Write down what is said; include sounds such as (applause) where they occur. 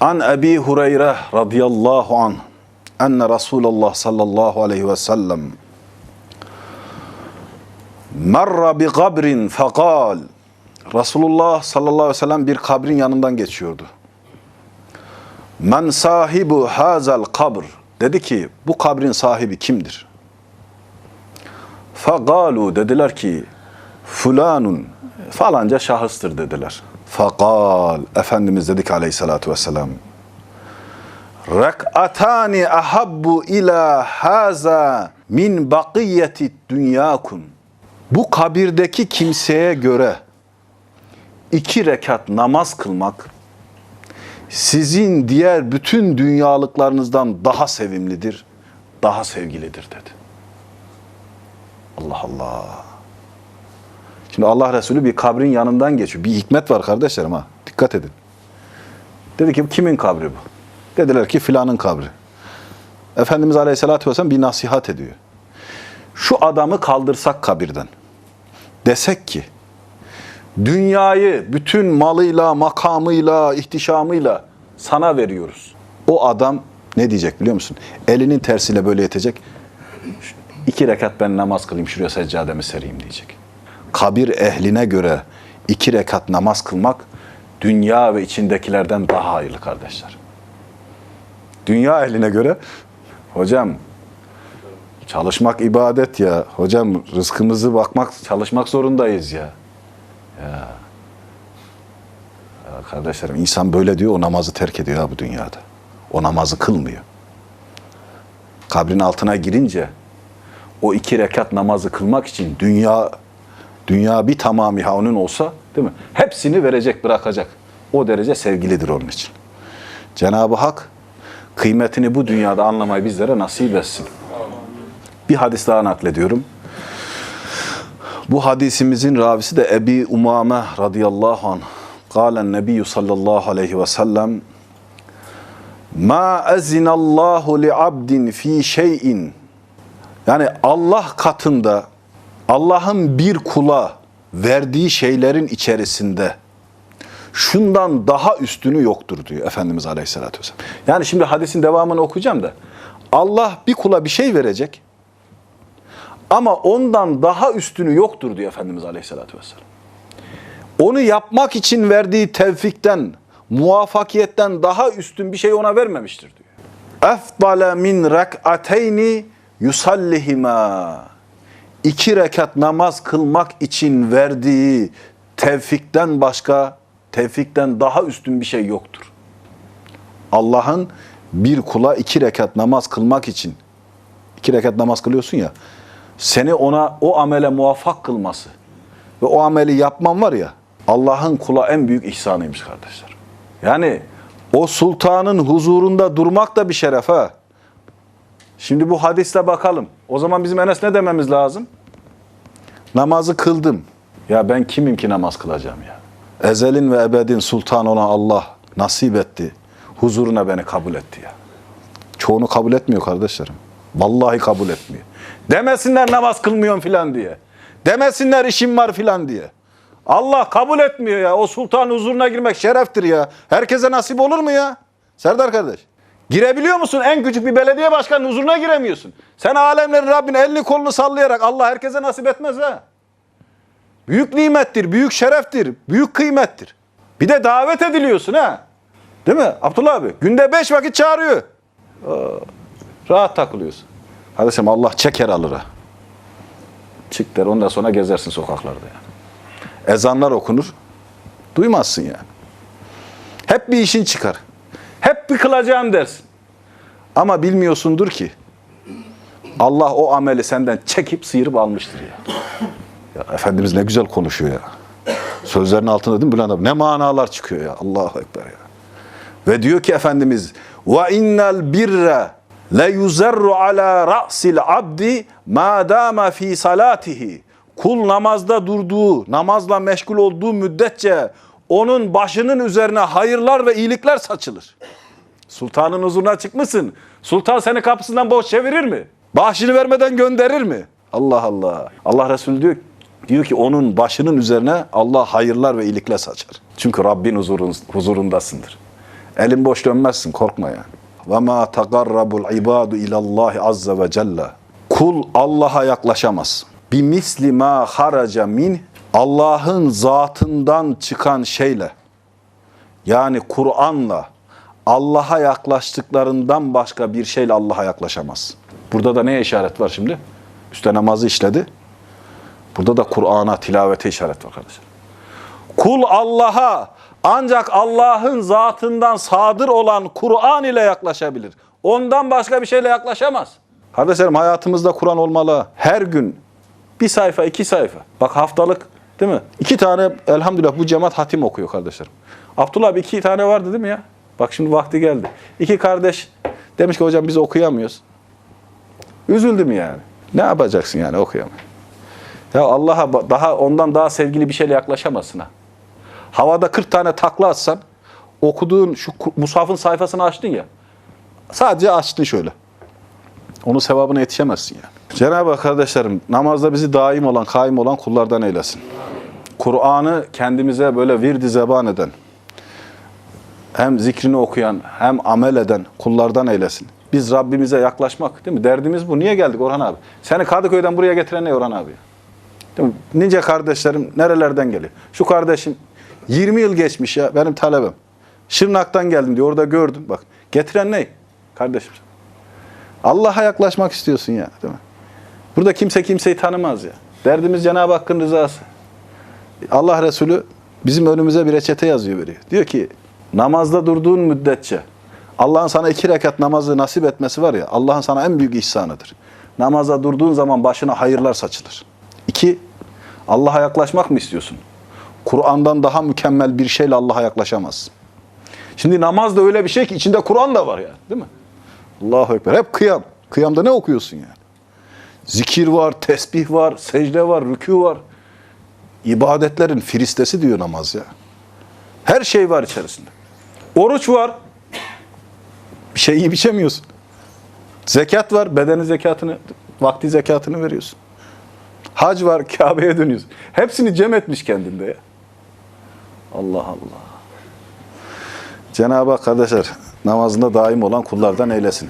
An Ebi Hureyre radıyallahu an enne Resulullah sallallahu aleyhi ve sellem merra bi kabrin fekal Resulullah sallallahu aleyhi ve sellem bir kabrin yanından geçiyordu. Men sahibu hazel kabr dedi ki bu kabrin sahibi kimdir? Fekalu dediler ki fulanun falanca şahıstır dediler. Fakal Efendimiz dedi ki aleyhissalatu vesselam Rek'atani ahabbu ila haza min bakiyeti dünyakum. Bu kabirdeki kimseye göre iki rekat namaz kılmak sizin diğer bütün dünyalıklarınızdan daha sevimlidir, daha sevgilidir dedi. Allah Allah. Şimdi Allah Resulü bir kabrin yanından geçiyor. Bir hikmet var kardeşlerim ha. Dikkat edin. Dedi ki kimin kabri bu? Dediler ki filanın kabri. Efendimiz Aleyhisselatü Vesselam bir nasihat ediyor. Şu adamı kaldırsak kabirden. Desek ki dünyayı bütün malıyla, makamıyla, ihtişamıyla sana veriyoruz. O adam ne diyecek biliyor musun? Elinin tersiyle böyle yetecek. İki rekat ben namaz kılayım şuraya seccademi sereyim diyecek. Kabir ehline göre iki rekat namaz kılmak dünya ve içindekilerden daha hayırlı kardeşler. Dünya ehline göre hocam çalışmak ibadet ya. Hocam rızkımızı bakmak, çalışmak zorundayız ya. Ya. ya kardeşlerim insan böyle diyor o namazı terk ediyor ha bu dünyada. O namazı kılmıyor. Kabrin altına girince o iki rekat namazı kılmak için dünya dünya bir tamamı onun olsa değil mi? Hepsini verecek, bırakacak. O derece sevgilidir onun için. Cenab-ı Hak kıymetini bu dünyada anlamayı bizlere nasip etsin. Bir hadis daha naklediyorum. Bu hadisimizin ravisi de Ebi Umame radıyallahu anh. Kalen Nebiyyü sallallahu aleyhi ve sellem Ma ezinallahu li abdin fi şeyin yani Allah katında Allah'ın bir kula verdiği şeylerin içerisinde şundan daha üstünü yoktur diyor Efendimiz Aleyhisselatü Vesselam. Yani şimdi hadisin devamını okuyacağım da Allah bir kula bir şey verecek ama ondan daha üstünü yoktur diyor Efendimiz Aleyhisselatü Vesselam. Onu yapmak için verdiği tevfikten, muvaffakiyetten daha üstün bir şey ona vermemiştir diyor. Efdale min rek'ateyni yusallihima. İki rekat namaz kılmak için verdiği tevfikten başka, tevfikten daha üstün bir şey yoktur. Allah'ın bir kula iki rekat namaz kılmak için, iki rekat namaz kılıyorsun ya, seni ona o amele muvaffak kılması ve o ameli yapman var ya, Allah'ın kula en büyük ihsanıymış kardeşler. Yani o sultanın huzurunda durmak da bir şeref ha. Şimdi bu hadiste bakalım. O zaman bizim Enes ne dememiz lazım? Namazı kıldım. Ya ben kimim ki namaz kılacağım ya? Ezelin ve ebedin sultan olan Allah nasip etti. Huzuruna beni kabul etti ya. Çoğunu kabul etmiyor kardeşlerim. Vallahi kabul etmiyor. Demesinler namaz kılmıyorum filan diye. Demesinler işim var filan diye. Allah kabul etmiyor ya. O sultan huzuruna girmek şereftir ya. Herkese nasip olur mu ya? Serdar kardeş. Girebiliyor musun? En küçük bir belediye başkanının huzuruna giremiyorsun. Sen alemlerin Rabbine elini kolunu sallayarak Allah herkese nasip etmez ha. Büyük nimettir, büyük şereftir, büyük kıymettir. Bir de davet ediliyorsun ha. Değil mi Abdullah abi? Günde beş vakit çağırıyor. Aa, rahat takılıyorsun. Kardeşim Allah çeker alır ha. Çık der ondan sonra gezersin sokaklarda yani. Ezanlar okunur. Duymazsın yani. Hep bir işin çıkar. Hep bir kılacağım dersin. Ama bilmiyorsundur ki Allah o ameli senden çekip sıyırıp almıştır ya. ya Efendimiz ne güzel konuşuyor ya. Sözlerin altında değil mi Bülent abi? Ne manalar çıkıyor ya. Allahu Ekber ya. Ve diyor ki Efendimiz ve innel birre le yuzerru ala ra'sil abdi ma dama fi salatihi. Kul namazda durduğu, namazla meşgul olduğu müddetçe onun başının üzerine hayırlar ve iyilikler saçılır. Sultanın huzuruna çıkmışsın. Sultan seni kapısından boş çevirir mi? Bahşini vermeden gönderir mi? Allah Allah. Allah Resulü diyor, diyor ki onun başının üzerine Allah hayırlar ve iyilikler saçar. Çünkü Rabbin huzurun, huzurundasındır. Elin boş dönmezsin korkma yani. Ve ma tagarrabul ibadu ilallahi azze ve celle. Kul Allah'a yaklaşamaz. Bir misli ma haraca min Allah'ın zatından çıkan şeyle yani Kur'an'la Allah'a yaklaştıklarından başka bir şeyle Allah'a yaklaşamaz. Burada da neye işaret var şimdi? Üste namazı işledi. Burada da Kur'an'a, tilavete işaret var kardeşler. Kul Allah'a ancak Allah'ın zatından sadır olan Kur'an ile yaklaşabilir. Ondan başka bir şeyle yaklaşamaz. Kardeşlerim hayatımızda Kur'an olmalı. Her gün bir sayfa, iki sayfa. Bak haftalık değil mi? İki tane elhamdülillah bu cemaat hatim okuyor kardeşlerim. Abdullah abi iki tane vardı değil mi ya? Bak şimdi vakti geldi. İki kardeş demiş ki hocam biz okuyamıyoruz. Üzüldüm yani. Ne yapacaksın yani okuyamıyor. Ya Allah'a daha ondan daha sevgili bir şeyle yaklaşamazsın ha. Havada 40 tane takla atsan okuduğun şu mushafın sayfasını açtın ya. Sadece açtın şöyle. Onun sevabına yetişemezsin yani. Cenab-ı Hak kardeşlerim namazda bizi daim olan, kaim olan kullardan eylesin. Kur'an'ı kendimize böyle virdi zeban eden, hem zikrini okuyan, hem amel eden kullardan eylesin. Biz Rabbimize yaklaşmak değil mi? Derdimiz bu. Niye geldik Orhan abi? Seni Kadıköy'den buraya getiren ne Orhan abi? Değil mi? Nice kardeşlerim nerelerden geliyor? Şu kardeşim 20 yıl geçmiş ya benim talebem. Şırnak'tan geldim diyor. Orada gördüm. Bak getiren ne? Kardeşim. Allah'a yaklaşmak istiyorsun ya değil mi? Burada kimse kimseyi tanımaz ya. Derdimiz Cenab-ı Hakk'ın rızası. Allah Resulü bizim önümüze bir reçete yazıyor veriyor. Diyor ki namazda durduğun müddetçe Allah'ın sana iki rekat namazı nasip etmesi var ya Allah'ın sana en büyük ihsanıdır. Namaza durduğun zaman başına hayırlar saçılır. İki, Allah'a yaklaşmak mı istiyorsun? Kur'an'dan daha mükemmel bir şeyle Allah'a yaklaşamazsın. Şimdi namaz da öyle bir şey ki içinde Kur'an da var yani değil mi? Allahu Ekber. Hep kıyam. Kıyamda ne okuyorsun yani? Zikir var, tesbih var, secde var, rükû var. İbadetlerin firistesi diyor namaz ya. Her şey var içerisinde. Oruç var. Bir şey yiyip içemiyorsun. Zekat var. Bedeni zekatını, vakti zekatını veriyorsun. Hac var. (laughs) Kabe'ye dönüyorsun. Hepsini cem etmiş kendinde ya. Allah Allah. Cenab-ı Hak kardeşler namazında daim olan kullardan eylesin.